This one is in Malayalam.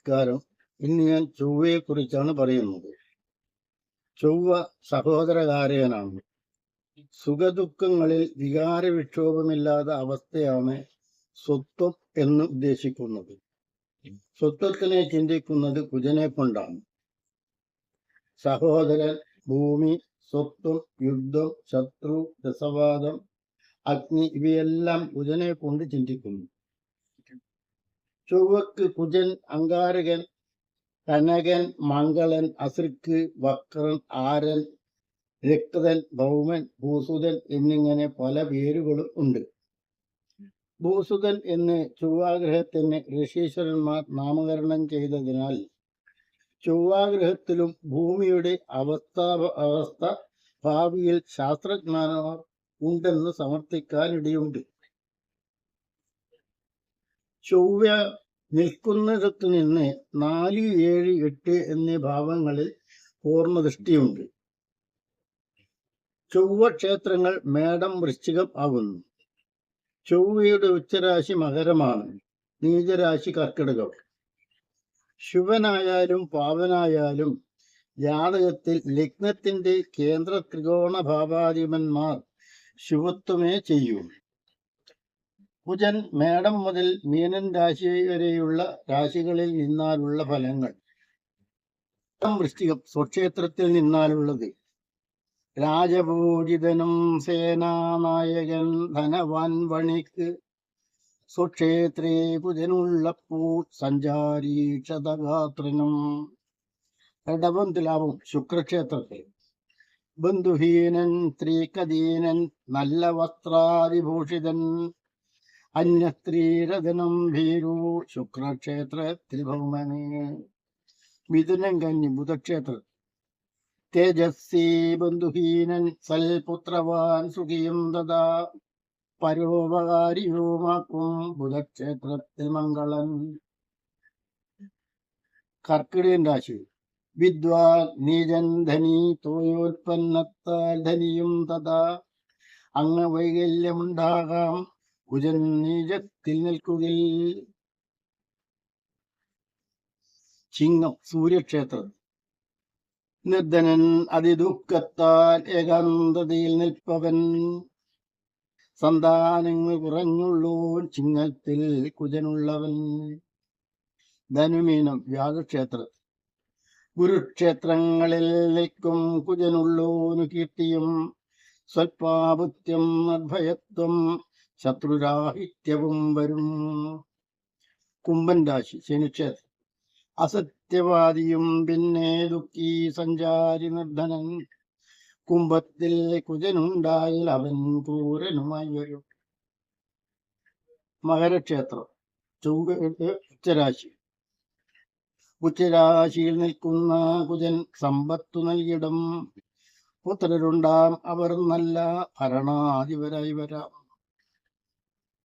നമസ്കാരം ഇന്ന് ഞാൻ ചൊവ്വയെ കുറിച്ചാണ് പറയുന്നത്. ചൊവ്വ സഹോദരകാരകനാണ് സുഖദുഃഖങ്ങളിൽ വികാര വിക്ഷോഭമില്ലാത്ത അവസ്ഥയാണ് സ്വത്വം എന്ന് ഉദ്ദേശിക്കുന്നത്. സ്വത്വത്തിനെ ചിന്തിക്കുന്നത് കുജനെ കൊണ്ടാണ്. സഹോദരൻ ഭൂമി സ്വത്വം യുദ്ധം ശത്രു രസവാദം അഗ്നി ഇവയെല്ലാം കുജനെ കൊണ്ട് ചിന്തിക്കുന്നു. ചൊവ്വക്ക് കുജൻ അങ്കാരകൻ കനകൻ മംഗളൻ അസൃക്ക് വക്രൻ ആരൻ രക്തൻ ഭൗമൻ ഭൂസുതൻ എന്നിങ്ങനെ പല പേരുകളും ഉണ്ട്. ഭൂസുതൻ എന്ന് ചൊവ്വാഗ്രഹത്തിന് ഋഷീശ്വരന്മാർ നാമകരണം ചെയ്തതിനാൽ ചൊവ്വാഗ്രഹത്തിലും ഭൂമിയുടെ അവസ്ഥ അവസ്ഥ ഭാവിയിൽ ശാസ്ത്രജ്ഞാനമാർ ഉണ്ടെന്ന് സമർത്ഥിക്കാനിടയുണ്ട്. ചൊവ്വ നിൽക്കുന്നിടത്തു നിന്ന് നാല് ഏഴ് എട്ട് എന്നീ ഭാവങ്ങളിൽ പൂർണദൃഷ്ടിയുണ്ട്. ചൊവ്വ ക്ഷേത്രങ്ങൾ മേടം വൃശ്ചികം ആകുന്നു. ചൊവ്വയുടെ ഉച്ചരാശി മകരമാണ്. നീചരാശി കർക്കിടകം. ശുഭനായാലും പാവനായാലും ജാതകത്തിൽ ലഗ്നത്തിന്റെ കേന്ദ്ര ത്രികോണ ഭാവാധിപന്മാർ ശുഭത്വമേ ചെയ്യൂ. കുജൻ മേടം മുതൽ മീനൻ രാശി വരെയുള്ള രാശികളിൽ നിന്നാലുള്ള ഫലങ്ങൾ. വൃശ്ചികം സ്വക്ഷേത്രത്തിൽ നിന്നാലുള്ളത്. രാജപൂജിതനും സേനാനായകൻ ധനവാൻ വണിക്ക് സ്വക്ഷേത്രേ കുജനുള്ളപ്പൂ സഞ്ചാരി ക്ഷതഗാത്രനും ഇടവം തുലാവും ശുക്രക്ഷേത്രത്തിൽ. ബന്ധുഹീനൻ സ്ത്രീകദീനൻ നല്ല വസ്ത്രാദിഭൂഷിതൻ അന്യസ്ത്രീരഥനം ഭീരു ശുക്രക്ഷേത്രത്തിൽ ഭൗമനെ മിഥുനം കന്നി ബുധക്ഷേത്ര. തേജസ്വി ബന്ധുഹീനൻ സൽപുത്രവാൻ സുഖിയും തഥാ. പരോപകാരിയുമാക്കും ബുധക്ഷേത്രത്തിൽ മംഗളൻ. കർക്കിടകൻ രാശി. വിദ്വാൻ നീജൻ ധനി തോയോൽപ്പന്നത്താൽ ധനിയും തഥാ. അംഗവൈകല്യമുണ്ടാകാം കുജൻ നീചത്തിൽ നിൽക്കുകിൽ ചിങ്ങം സൂര്യക്ഷേത്രം. നിർദ്ധനൻ അതിദുഃഖത്താൽ ഏകാന്തതയിൽ നിൽപ്പവൻ. സന്താനങ്ങൾ കുറഞ്ഞുള്ളൂ ചിങ്ങത്തിൽ കുജനുള്ളവൻ. ധനുമീനം വ്യാഗക്ഷേത്രം ഗുരുക്ഷേത്രങ്ങളിൽ നിൽക്കും കുജനുള്ളൂനു കീർത്തിയും സ്വൽപാപുത്യം നിർഭയത്വം. ശത്രുരാഹിത്യവും വരും. കുംഭൻ രാശി ശനിക്ഷേത്രം. അസത്യവാദിയും പിന്നെ ദുഃഖി സഞ്ചാരി നിർധനൻ. കുംഭത്തിൽ കുജനുണ്ടായാൽ അവൻ പൂരനുമായി വരും. മകരക്ഷേത്രം ചൊവ്വ ഉച്ചരാശി. ഉച്ചരാശിയിൽ നിൽക്കുന്ന കുജൻ സമ്പത്തു നൽകിയിടം. പുത്രരുണ്ടാം അവർ നല്ല ഭരണാധിപരായി വരാം.